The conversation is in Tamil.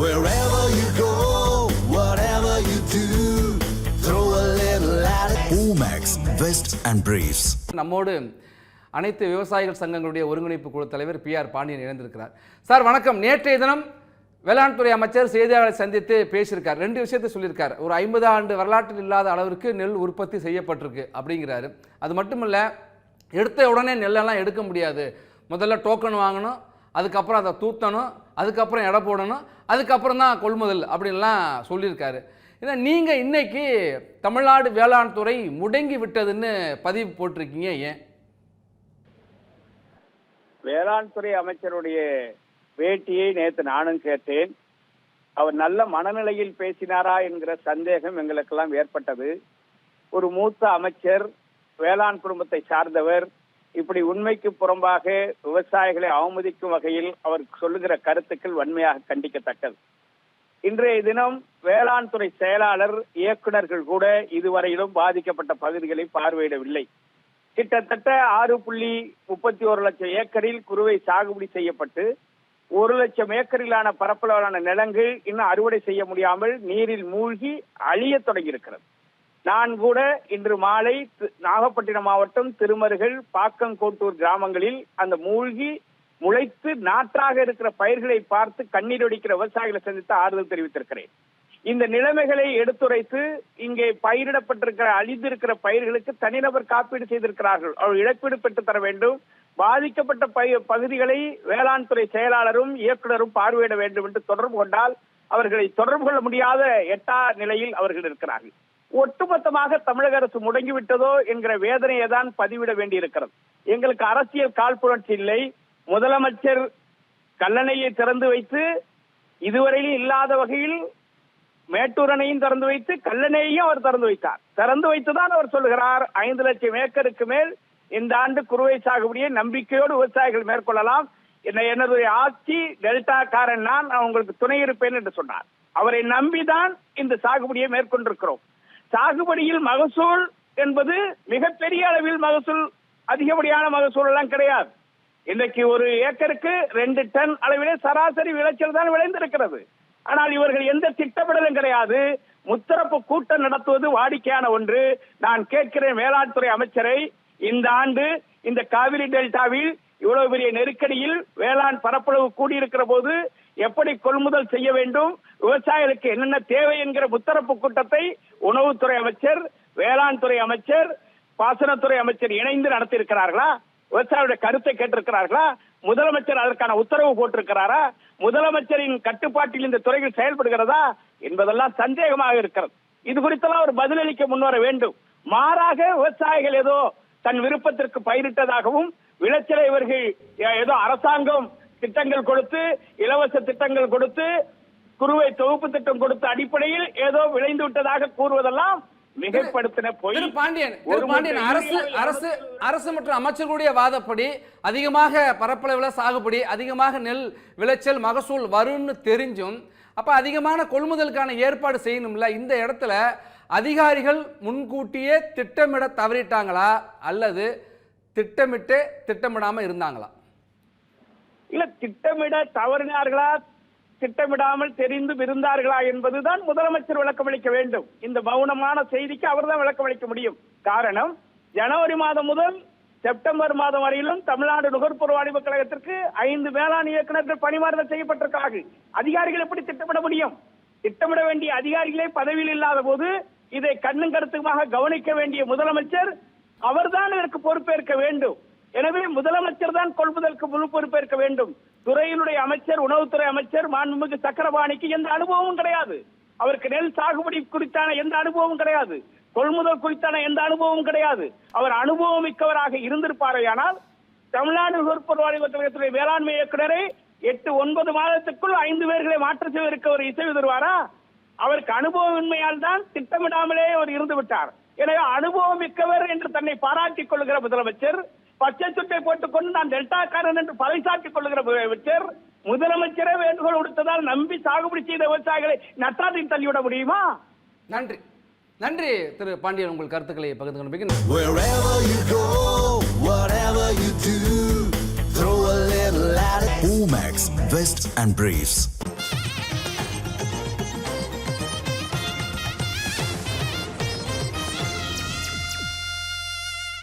Wherever you go, whatever you do, throw a little at it. Omax, Vest and Briefs. நம்மோடு அனைத்து விவசாயிகள் சங்கங்களுடைய ஒருங்கிணைப்பு குழு தலைவர் பி ஆர் பாண்டியன் இணைந்திருக்கிறார். சார் வணக்கம். நேற்றைய தினம் வேளாண் துறை அமைச்சர் செய்தியாளரை சந்தித்து பேசியிருக்கார். ரெண்டு விஷயத்தை சொல்லியிருக்கார். ஒரு ஐம்பது ஆண்டு வரலாற்றில் இல்லாத அளவிற்கு நெல் உற்பத்தி செய்யப்பட்டிருக்கு அப்படிங்கிறாரு. அது மட்டும் இல்லை எடுத்த உடனே நெல்லெல்லாம் எடுக்க முடியாது. முதல்ல டோக்கன் வாங்கணும் அதுக்கப்புறம் அதை தூத்தணும் அதுக்கப்புறம் எடை போடணும் அதுக்கப்புறம் தான் கொள்முதல் அப்படின்லாம் சொல்லியிருக்காரு. ஏன்னா நீங்கள் இன்னைக்கு தமிழ்நாடு வேளாண் துறை முடங்கி விட்டதுன்னு பதிவு போட்டிருக்கீங்க ஏன்? வேளாண் துறை அமைச்சருடைய பேட்டியை நேற்று நானும் கேட்டேன். அவர் நல்ல மனநிலையில் பேசினாரா என்கிற சந்தேகம் எங்களுக்கெல்லாம் ஏற்பட்டது. ஒரு மூத்த அமைச்சர் வேளாண் குடும்பத்தை சார்ந்தவர் இப்படி உண்மைக்கு புறம்பாக விவசாயிகளை அவமதிக்கும் வகையில் அவர் சொல்லுகிற கருத்துக்கள் வன்மையாக கண்டிக்கத்தக்கது. இன்றைய தினம் வேளாண் துறை செயலாளர் இயக்குனர்கள் கூட இதுவரையிலும் பாதிக்கப்பட்ட பகுதிகளை பார்வையிடவில்லை. கிட்டத்தட்ட ஆறு புள்ளி முப்பத்தி ஒரு லட்சம் ஏக்கரில் குறுவை சாகுபடி செய்யப்பட்டு ஒரு லட்சம் ஏக்கரிலான பரப்பளவிலான நிலங்கள் இன்னும் அறுவடை செய்ய முடியாமல் நீரில் மூழ்கி அழிய தொடங்கியிருக்கிறது. நான் கூட இன்று மாலை நாகப்பட்டினம் மாவட்டம் திருமருகல் பாக்கங்கோட்டூர் கிராமங்களில் அந்த மூழ்கி முளைத்து நாற்றாக இருக்கிற பயிர்களை பார்த்து கண்ணீர் ஒடிக்கிற விவசாயிகளை சந்தித்து ஆறுதல் தெரிவித்திருக்கிறேன். இந்த நிலைமைகளை எடுத்துரைத்து இங்கே பயிரிடப்பட்டிருக்கிற அழிந்திருக்கிற பயிர்களுக்கு தனிநபர் காப்பீடு செய்திருக்கிறார்கள். அவர் இழப்பீடு பெற்று தர வேண்டும். பாதிக்கப்பட்ட பய பகுதிகளை வேளாண் துறை செயலாளரும் இயக்குனரும் பார்வையிட வேண்டும் என்று தொடர்பு கொண்டால் அவர்களை தொடர்பு கொள்ள முடியாத எட்டா நிலையில் அவர்கள் இருக்கிறார்கள். ஒட்டுமொத்தமாக தமிழக அரசு முடங்கிவிட்டதோ என்கிற வேதனையை தான் பதிவிட வேண்டியிருக்கிறது. எங்களுக்கு அரசியல் காழ்ப்புணர்ச்சி இல்லை. முதலமைச்சர் கல்லணையை திறந்து வைத்து இதுவரையிலும் இல்லாத வகையில் மேட்டூர் அணையும் திறந்து வைத்து கல்லணையையும் அவர் திறந்து வைத்தார். திறந்து வைத்துதான் அவர் சொல்லுகிறார் ஐந்து லட்சம் ஏக்கருக்கு மேல் இந்த ஆண்டு குறுவை சாகுபடியை நம்பிக்கையோடு விவசாயிகள் மேற்கொள்ளலாம். என்ன எனது ஆட்சி டெல்டா காரன் நான் நான் உங்களுக்கு துணை இருப்பேன் என்று சொன்னார். அவரை நம்பிதான் இந்த சாகுபடியை மேற்கொண்டிருக்கிறோம். சாகுபடியில் மகசூல் என்பது மிகப்பெரிய அளவில் மகசூல் அதிகப்படியான மகசூல் எல்லாம் கிடையாது. இன்றைக்கு ஒரு ஏக்கருக்கு ரெண்டு டன் அளவிலே சராசரி விளைச்சல் தான் விளைந்திருக்கிறது. ஆனால் இவர்கள் எந்த திட்டமிடலும் கிடையாது. முத்தரப்பு கூட்டம் நடத்துவது வாடிக்கையான ஒன்று. நான் கேட்கிறேன் வேளாண் துறை அமைச்சரை இந்த ஆண்டு இந்த காவிரி டெல்டாவில் இவ்வளவு பெரிய நெருக்கடியில் வேளாண் பரப்பளவு கூடியிருக்கிற போது எப்படி கொள்முதல் செய்ய வேண்டும் விவசாயிகளுக்கு என்னென்ன தேவை என்கிற முத்தரப்பு கூட்டத்தை உணவுத்துறை அமைச்சர் வேளாண் துறை அமைச்சர் பாசனத்துறை அமைச்சர் இணைந்து நடத்தியிருக்கிறார்களா? விவசாயியுடைய கருத்தை கேட்டிருக்கிறார்களா? முதலமைச்சர் அதற்கான உத்தரவு போட்டிருக்கிறாரா? முதலமைச்சரின் கட்டுப்பாட்டில் இந்த துறைகள் செயல்படுகிறதா என்பதெல்லாம் சந்தேகமாக இருக்கிறது. இது குறித்தெல்லாம் ஒரு பதிலளிக்க முன்வர வேண்டும். மாறாக விவசாயிகள் ஏதோ தன் விருப்பத்திற்கு பயிரிட்டதாகவும் விளைச்சலை இவர்கள் ஏதோ அரசாங்கம் திட்டங்கள் கொடுத்து இலவச திட்டங்கள் கொடுத்து குறுவை தொகுப்பு திட்டம் கொடுத்த அடிப்படையில் ஏதோ விளைந்து விட்டதாக கூறுவதெல்லாம் மிகைப்படுத்தின பொய். பாண்டியன் அரசு அரசு அரசு மற்றும் அமைச்சர்களுடைய வாதப்படி அதிகமாக பரப்பளவில் சாகுபடி அதிகமாக நெல் விளைச்சல் மகசூல் வரும்னு தெரிஞ்சும் அப்ப அதிகமான கொள்முதலுக்கான ஏற்பாடு செய்யணும்ல? இந்த இடத்துல அதிகாரிகள் முன்கூட்டியே திட்டமிட தவறிட்டாங்களா? அல்லது திட்டமிட்டு திட்டமிடாம இருந்தாங்களா? இல்ல திட்டமிட தவறினார்களா? திட்டமிடாமல் தெரிந்து இருந்தார்களா என்பதுதான் முதலமைச்சர் விளக்கமளிக்க வேண்டும். இந்த மௌனமான செய்திக்கு அவர்தான் விளக்கமளிக்க முடியும். காரணம் ஜனவரி மாதம் முதல் செப்டம்பர் மாதம் வரையிலும் தமிழ்நாடு நுகர்பொருள் வாணிப கழகத்திற்கு ஐந்து வேளாண் இயக்குநர்கள் பணிமாறுதல் செய்யப்பட்டிருக்கிறார்கள். அதிகாரிகள் எப்படி திட்டமிட முடியும்? திட்டமிட வேண்டிய அதிகாரிகளே பதவியில் இல்லாத போது இதை கண்ணும் கருத்துமாக கவனிக்க வேண்டிய முதலமைச்சர் அவர்தான் இதற்கு பொறுப்பேற்க வேண்டும். எனவே முதலமைச்சர் தான் கொள்முதலுக்கு முழு பொறுப்பேற்க வேண்டும். துறையினுடைய அமைச்சர் உணவுத்துறை அமைச்சர் மாண்புமிகு சக்கரபாணிக்கு எந்த அனுபவமும் கிடையாது. அவருக்கு நெல் சாகுபடி குறித்தான எந்த அனுபவமும் கிடையாது. கொள்முதல் குறித்தான எந்த அனுபவமும் கிடையாது. அவர் அனுபவம் மிக்கவராக இருந்திருப்பாரையானால் தமிழ்நாடு நுகர்பொருள் வாணிப கழகத்துடைய வேளாண்மை இயக்குநரை எட்டு ஒன்பது மாதத்துக்குள் ஐந்து பேர்களை மாற்ற செய்வதற்கு அவர் இசை தருவாரா அவருக்கு அனுபவமின்மையால் தான் திட்டமிடாமலே அவர் இருந்து விட்டார் எனவே அனுபவம் மிக்கவர் என்று தன்னை பாராட்டிக் கொள்கிற முதலமைச்சர் பச்சை சுட்டை போட்டுக்கொண்டு நான் டெல்டாக்காரன் என்று பறைசாற்றிக் கொள்கிற முதலமைச்சர் முதலமைச்சரே வேண்டுகோள் கொடுத்ததால் நம்பி சாகுபடி செய்த விவசாயிகளை நட்டாற்றில் தள்ளிவிட முடியுமா நன்றி நன்றி திரு பாண்டியன் உங்கள் கருத்துக்களை பகிர்ந்து கொண்டு. Omax, Vest and Briefs.